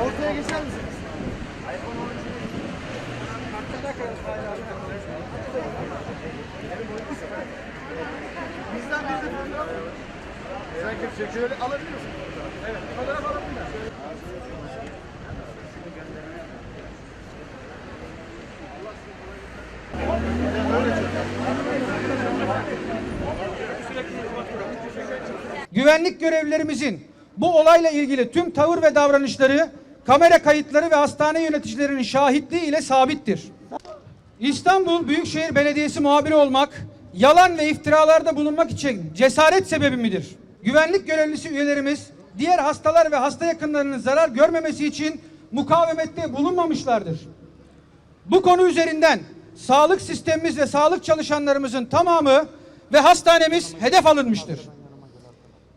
Ortaya geçer misiniz? Bizden de fotoğraf. Sen kim Şöyle alabilir misin? Evet. Fotoğraf alabilir miyim? Güvenlik görevlilerimizin bu olayla ilgili tüm tavır ve davranışları kamera kayıtları ve hastane yöneticilerinin şahitliği ile sabittir. İstanbul Büyükşehir Belediyesi muhabiri olmak, yalan ve iftiralarda bulunmak için cesaret sebebi midir? Güvenlik görevlisi üyelerimiz diğer hastalar ve hasta yakınlarının zarar görmemesi için mukavemette bulunmamışlardır. Bu konu üzerinden sağlık sistemimiz ve sağlık çalışanlarımızın tamamı ve hastanemiz hedef alınmıştır.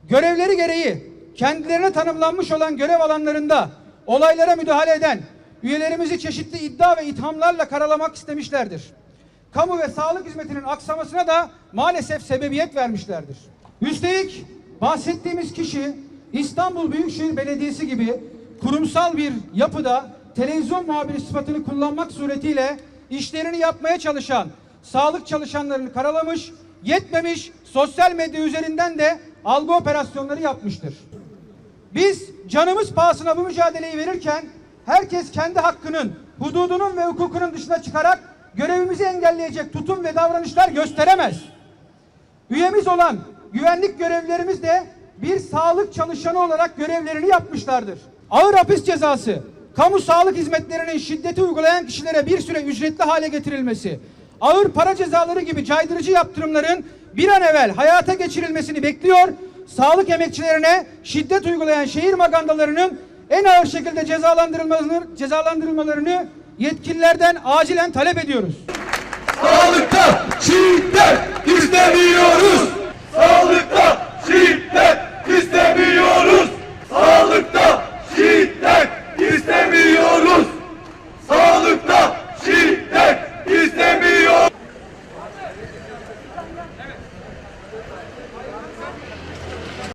Görevleri gereği kendilerine tanımlanmış olan görev alanlarında olaylara müdahale eden üyelerimizi çeşitli iddia ve ithamlarla karalamak istemişlerdir. Kamu ve sağlık hizmetinin aksamasına da maalesef sebebiyet vermişlerdir. Üstelik bahsettiğimiz kişi İstanbul Büyükşehir Belediyesi gibi kurumsal bir yapıda televizyon muhabiri sıfatını kullanmak suretiyle işlerini yapmaya çalışan sağlık çalışanlarını karalamış, yetmemiş sosyal medya üzerinden de algı operasyonları yapmıştır. Biz canımız pahasına bu mücadeleyi verirken herkes kendi hakkının, hududunun ve hukukunun dışına çıkarak görevimizi engelleyecek tutum ve davranışlar gösteremez. Üyemiz olan güvenlik görevlilerimiz de bir sağlık çalışanı olarak görevlerini yapmışlardır. Ağır hapis cezası, kamu sağlık hizmetlerinin şiddeti uygulayan kişilere bir süre ücretli hale getirilmesi, ağır para cezaları gibi caydırıcı yaptırımların bir an evvel hayata geçirilmesini bekliyor, sağlık emekçilerine şiddet uygulayan şehir magandalarının en ağır şekilde cezalandırılmalarını, cezalandırılmalarını yetkililerden acilen talep ediyoruz. Sağlıkta şiddet istemiyoruz. Sağlıkta